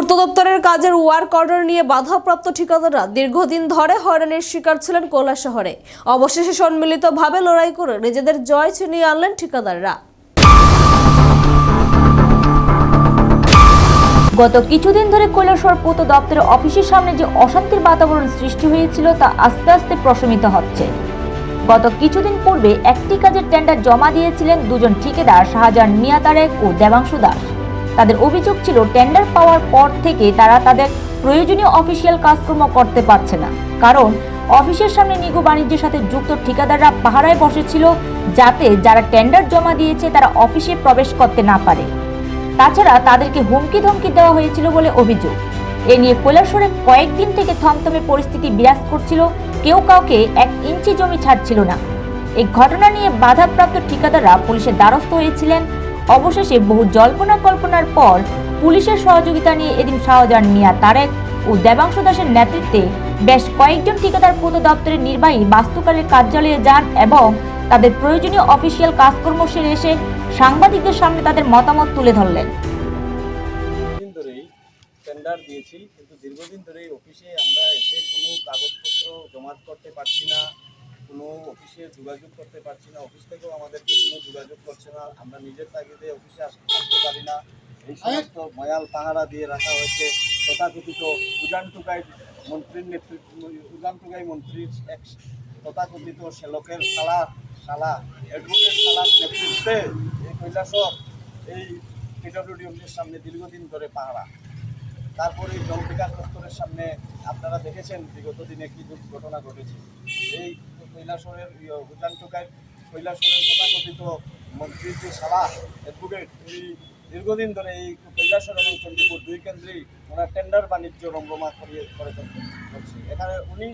পূর্ত দপ্তরের কাজের ওয়ার্ক অর্ডার নিয়ে বাধাপ্রাপ্ত ঠিকাদাররা দীর্ঘদিন ধরে হয়রানির শিকার ছিলেন কৈলাস শহরে। অবশেষে সম্মিলিতভাবে লড়াই করে নিজেদের জয় ছিনিয়ে আনলেন ঠিকাদাররা। গত কিছুদিন ধরে কৈলাসহর পূর্ত দপ্তরের অফিসের সামনে যে অশান্তির বাতাবরণ সৃষ্টি হয়েছিল তা আস্তে আস্তে প্রশমিত হচ্ছে। গত কিছুদিন পূর্বে একটি কাজের টেন্ডার জমা দিয়েছিলেন দুজন ঠিকাদার, শাহজাহান মিয়া তারেক ও দেবাংশু দাস। তাদের অভিযোগ ছিল টেন্ডার পাওয়ার পর থেকে তারা তাদের প্রয়োজনীয় অফিসিয়াল কাজকর্ম করতে পারছে না। কারণ অফিসের সামনে নিগু বাণিজ্যের সাথে যুক্ত ঠিকাদাররা পাহারায় বসেছিল যাতে যারা টেন্ডার জমা দিয়েছে তারা অফিসে প্রবেশ করতে না পারে। তাছাড়া তাদেরকে হুমকি ধমকি দেওয়া হয়েছিল বলে অভিযোগ। এ নিয়ে কৈলাসরে কয়েকদিন থেকে থমথমে পরিস্থিতি বিরাজ করছিল, কেউ কাউকে এক ইঞ্চি জমি ছাড়ছিল না। এই ঘটনা নিয়ে বাধাপ্রাপ্ত ঠিকাদাররা পুলিশের দ্বারস্থ হয়েছিলেন অবশেষে বহু জল্পনা কল্পনার পর পুলিশের সহযোগিতা নিয়ে এদিন শাহজাহান মিয়া তারেক ও দেবাংশু দাসের নেতৃত্বে বেশ কয়েকজন ঠিকাদার পূর্ত দপ্তরের নির্বাহী বাস্তুকালের কার্যালয়ে যান এবং তাদের প্রয়োজনীয় অফিসিয়াল কাজকর্ম সেরে এসে সাংবাদিকদের সামনে তাদের মতামত তুলে ধরলেন। টেন্ডার দিয়েছি, কিন্তু দীর্ঘদিন ধরেই অফিসে আমরা এসে কোনো কাগজপত্র জমা করতে পারছি না। কোনো অফিসে যোগাযোগ করতে পারছি না, অফিস থেকেও আমাদেরকে কোনো যোগাযোগ করছে না, আমরা নিজের তাগিদে অফিসে আস- আসতে পারি না। এই সমস্ত ময়াল পাহারা দিয়ে রাখা হয়েছে। তথাকথিত উজান টুকাই মন্ত্রীর নেতৃত্ব উজান টুকাই মন্ত্রীর এক তথাকথিত শ্যালকের শালা শালা অ্যাডভোকেট শালার নেতৃত্বে এই কৈলাসর এই পিডব্লিউডি অফিসের সামনে দীর্ঘদিন ধরে পাহারা। তারপরে জল বিকাশ দপ্তরের সামনে আপনারা দেখেছেন বিগত দিনে কি দুর্ঘটনা ঘটেছে। এই কৈলাসরের উজান টোকায় কৈলাসরের তথাকথিত মন্ত্রীর যে সালা অ্যাডভোকেট উনি দীর্ঘদিন ধরে এই কৈলাসর এবং চণ্ডীপুর দুই কেন্দ্রেই ওনার টেন্ডার বাণিজ্য রমরমা করিয়ে, করে করছে। এখানে উনি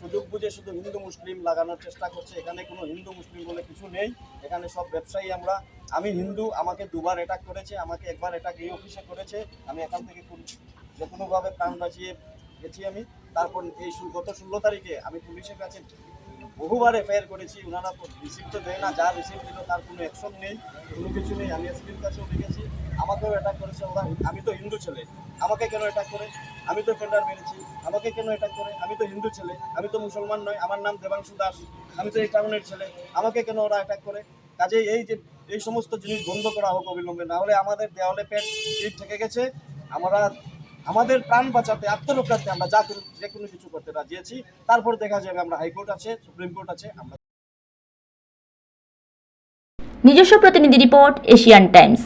সুযোগ বুঝে শুধু হিন্দু মুসলিম লাগানোর চেষ্টা করছে, এখানে কোনো হিন্দু মুসলিম বলে কিছু নেই। এখানে সব ব্যবসায়ী আমরা, আমি হিন্দু, আমাকে দুবার অ্যাটাক করেছে, আমাকে একবার অ্যাটাক এই অফিসে করেছে, আমি এখান থেকে যে কোনোভাবে প্রাণ বাঁচিয়ে গেছি আমি। তারপর এই গত ষোলো তারিখে আমি পুলিশের কাছে বহুবার এফআইআর করেছি, ওনারা রিসিভ তো দেয় না, যা রিসিভ দিল তার কোনো অ্যাকশন নেই, কোনো কিছু নেই। আমি এসপির কাছেও লিখেছি আমাকেও অ্যাটাক করেছে ওরা, আমি তো হিন্দু ছেলে, আমাকে কেন অ্যাটাক করে? আমি তো টেন্ডার মেরেছি, আমাকে কেন অ্যাটাক করে? আমি তো হিন্দু ছেলে, আমি তো মুসলমান নয়, আমার নাম দেবাংশু দাস, আমি তো এই টাউনের ছেলে, আমাকে কেন ওরা অ্যাটাক করে? কাজেই এই যে, এই সমস্ত জিনিস বন্ধ করা হোক অবিলম্বে, না হলে আমাদের দেওয়ালে পেট পিঠ থেকে গেছে, আমরা আমাদের প্রাণ বাঁচাতে, আত্মরক্ষার্থে আমরা যা যে কোনো কিছু করতে রাজি আছি। তারপর দেখা যাবে আমরা হাইকোর্ট আছে, সুপ্রিম কোর্ট আছে, আমরা নিজস্ব প্রতিনিধি রিপোর্ট, এশিয়ান টাইমস।